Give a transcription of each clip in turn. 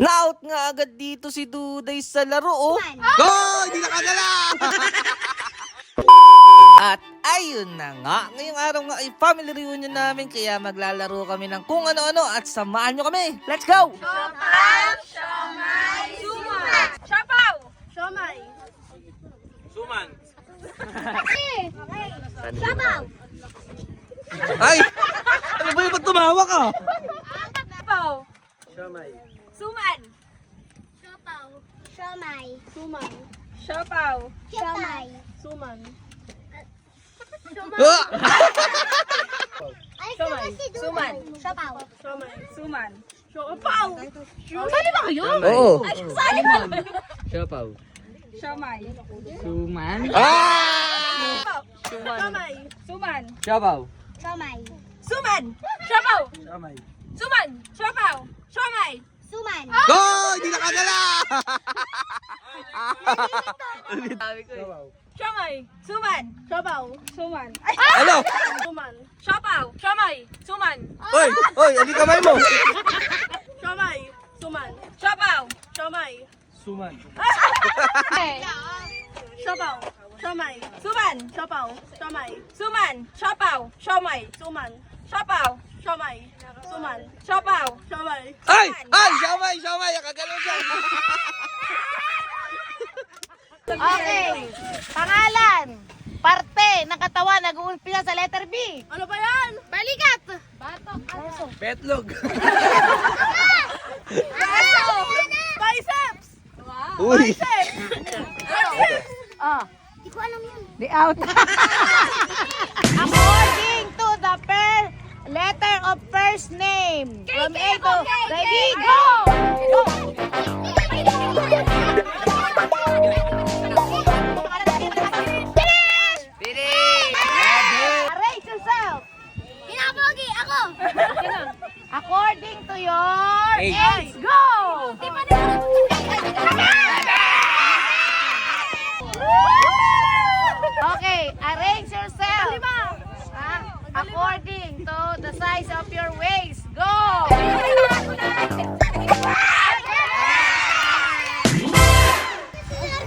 Na-out nga agad dito si Duday sa laro, oh. Go! Hindi nakadala! At ayun na nga, ngayong araw nga ay family reunion namin kaya maglalaro kami ng kung ano-ano at samahan nyo kami. Let's go! Suman. Sabaw! Ay! Ano ba yung ba't tumawa ka? Sabaw! Siomay. Suman! Sabaw! Siomay! Suman. Sabaw! Siomay. Suman. Ah! Ay, kasi Suman. Sabaw. Siomay. Suman! Siopaw. Sali ba kayo? Oo. Sali ba? Siopaw. Siomay! Suman. Ah! Siomay. Suman! Siopaw. Siomay. Suman! Sabaw! Siomay. Suman! Sabaw! Siomay! Suman. Go! Hindi nakadala! Siomay! Suman! Sabaw. Suman! Ano? Suman. Sabaw! Siomay! Suman! Hoy! Hoy! Ano kamay mo? Siomay. Suman. Sabaw! Siomay. Suman. Sabaw. Siomay. Suman! Sabaw. Siomay. Suman! Sabaw! Siomay! Suman. Sabaw! Siomay. Suman. Sabaw! Siomay. Ay! Ay! Siomay! Siomay! Kagalaw siya! Okay. Pangalan. Parte ng katawan nag-uumpisa sa letter B. Ano ba yan? Balikat. Batok. Aso. Betlog. Biceps. Uy! Oh. Hindi ko Di out. According to the per letter of first name. From A to the. Go! Go! Your waist. Go!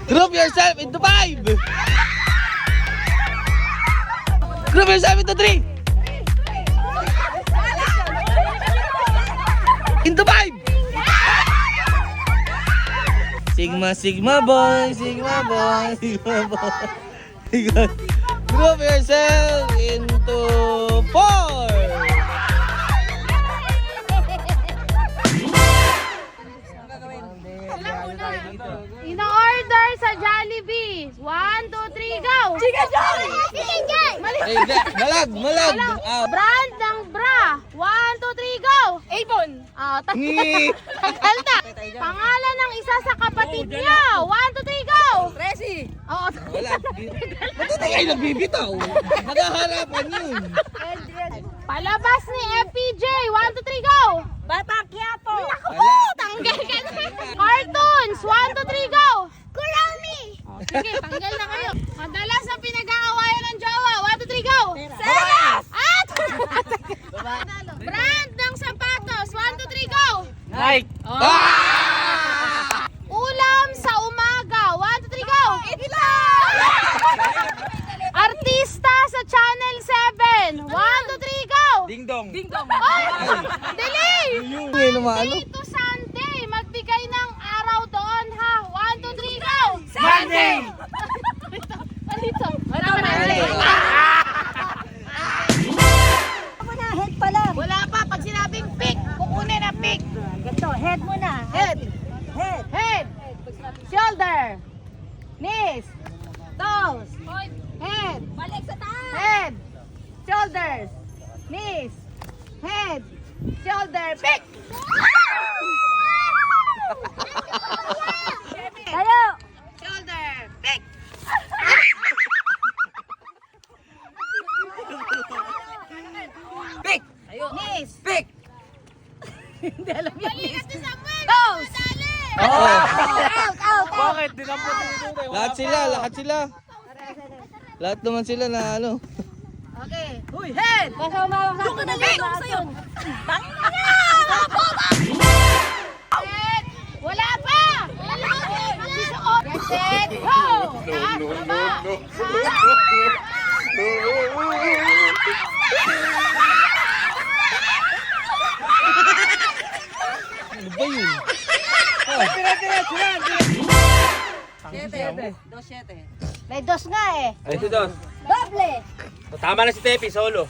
Group yourself into five! Group yourself into three! Into five! Sigma, Sigma boy, Sigma boy, Sigma boy. Group yourself into four! Chicken Joy. Chicken Joy. Ay, hindi. Malag, malag! Ah, Brand ng bra. One, two, three, go! Avon! Ah, tag- Ngi. na. Pangalan ng isa sa kapatid niya. One, two, three, go! Resi! Oo. Wala. Ba't hindi kayo nagbibitaw? Nagaharapan yun. Palabas ni FPJ. One, two, three, go! Batang Quiapo! Wala. Tanggal ka na. Cartoons. One, two, three, go! Kurami. Sige, tanggal na kayo. Madalas na pinag-aawayan ng jowa. One, two, three, go! Seras! At! Brand ng sapatos. One, two, three, go! Nike. Ah! Ulam sa umaga. One, two, three, go! Itlog! Artista sa Channel 7. One, two, three, go! Ding dong. Ding dong! Ay! Delay! Ngayon naman pick. Ganito, head muna. Head. Head. Head. Shoulder. Knees. Toes. Head. Balik sa taas! Head. Shoulders. Knees. Head. Shoulder. Pick. Tayo. Shoulder. Pick. Pick! Knees. Pick! Hindi alam yan. Toes. Oo. Out, out, out. Bakit? Dinampot dito kayo. Lahat sila, lahat sila. Lahat naman sila na ano. Okay. Head. Baka umawag sa Pick. sa'yo. Head. Wala pa! Get set, go! Taas, baba. Ano ba yun? May dos nga eh. Ay, ito dos. Doble. Tama na si Tepi, solo.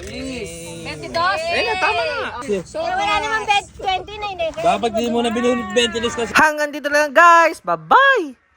22. Eh, tama na. Eh, wala naman bed 29 eh. Dapat di mo na binunod 20 kasi Hanggang dito lang guys. Bye-bye!